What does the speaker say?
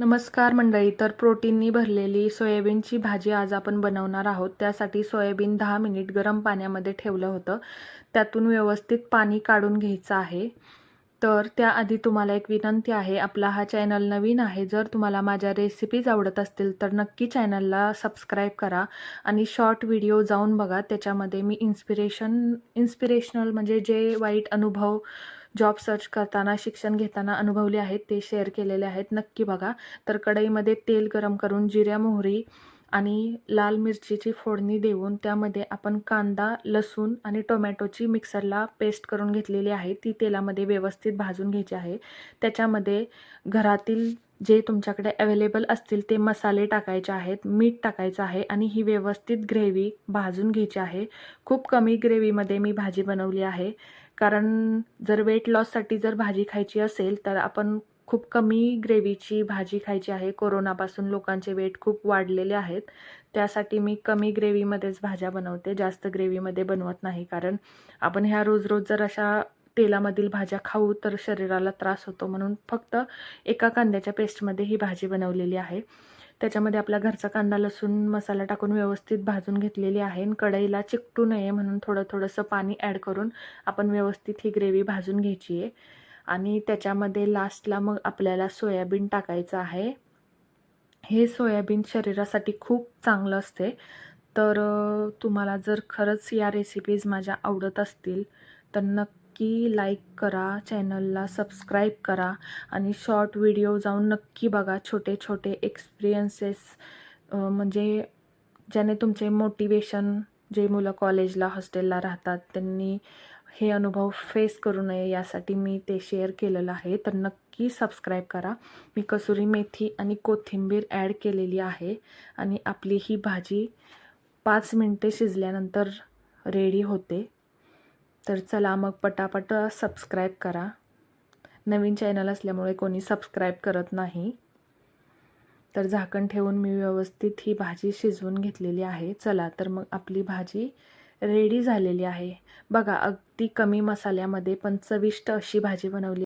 नमस्कार मंडळी तर प्रोटीननी भरलेली सोयाबीनची भाजी आज आपण बनवणार आहोत. त्यासाठी सोयाबीन दहा मिनिट गरम पाण्यामध्ये ठेवलं होतं. त्यातून व्यवस्थित पाणी काढून घ्यायचं आहे. तर त्याआधी तुम्हाला एक विनंती आहे आपला हा चॅनल नवीन आहे जर तुम्हाला माझ्या रेसिपीज आवडत असतील तर नक्की चॅनलला सबस्क्राईब करा आणि शॉर्ट व्हिडिओ जाऊन बघा. त्याच्यामध्ये मी इन्स्पिरेशन इन्स्पिरेशनल म्हणजे जे वाईट अनुभव जॉब सर्च करताना शिक्षण घेताना अनुभवले आहेत ते शेअर केलेले आहेत. नक्की बघा. तर कढईमध्ये तेल गरम करून जिऱ्या मोहरी आणि लाल मिरचीची फोडणी देऊन त्यामध्ये आपण कांदा लसूण आणि टोमॅटोची मिक्सरला पेस्ट करून घेतलेली आहे. ती तेलामध्ये व्यवस्थित भाजून घ्यायची आहे. त्याच्यामध्ये घरातील जे तुमच्याकडे अवेलेबल असतील ते मसाले टाकायचे आहेत मीठ टाकायचं आहे आणि ही व्यवस्थित ग्रेव्ही भाजून घ्यायची आहे. खूप कमी ग्रेव्हीमध्ये मी भाजी बनवली आहे. कारण जर वेट लॉससाठी जर भाजी खायची असेल तर आपण खूप कमी ग्रेव्हीची भाजी खायची आहे. कोरोनापासून लोकांचे वेट खूप वाढलेले आहेत. त्यासाठी मी कमी ग्रेव्हीमध्येच भाज्या बनवते. जास्त ग्रेव्हीमध्ये बनवत नाही कारण आपण ह्या रोज रोज जर अशा तेलामधील भाज्या खाऊ तर शरीराला त्रास होतो. म्हणून फक्त एका कांद्याच्या पेस्टमध्ये ही भाजी बनवलेली आहे. त्याच्यामध्ये आपला घरचा कांदा लसूण मसाला टाकून व्यवस्थित भाजून घेतलेली आहे आणि कढईला चिकटू नये म्हणून थोडं थोडंसं पाणी ॲड करून आपण व्यवस्थित ही ग्रेव्ही भाजून घ्यायची आहे. आणि त्याच्यामध्ये लास्टला मग आपल्याला सोयाबीन टाकायचं आहे. हे सोयाबीन शरीरासाठी खूप चांगलं असते. तर तुम्हाला जर खरंच या रेसिपीज माझ्या आवडत असतील तर नक्की नक्की लाईक करा चॅनलला सबस्क्राईब करा आणि शॉर्ट व्हिडिओ जाऊन नक्की बघा छोटे छोटे एक्सपिरियन्सेस म्हणजे ज्याने तुमचे मोटिवेशन जे मुलं कॉलेजला हॉस्टेलला राहतात त्यांनी हे अनुभव फेस करू नये यासाठी मी ते शेअर केलेलं आहे. तर नक्की सबस्क्राईब करा. मी कसुरी मेथी आणि कोथिंबीर ॲड केलेली आहे आणि आपली ही भाजी पाच मिनटे शिजल्यानंतर रेडी होते. तर चला मग पटापट सबस्क्राईब करा. नवीन चॅनल असल्यामुळे कोणी सबस्क्राईब करत नाही. तर झाकण ठेवून मी व्यवस्थित ही भाजी शिजवून घेतलेली आहे. चला तर मग आपली भाजी रेडी झालेली आहे. बघा अगदी कमी मसाल्यामध्ये पण चविष्ट अशी भाजी बनवली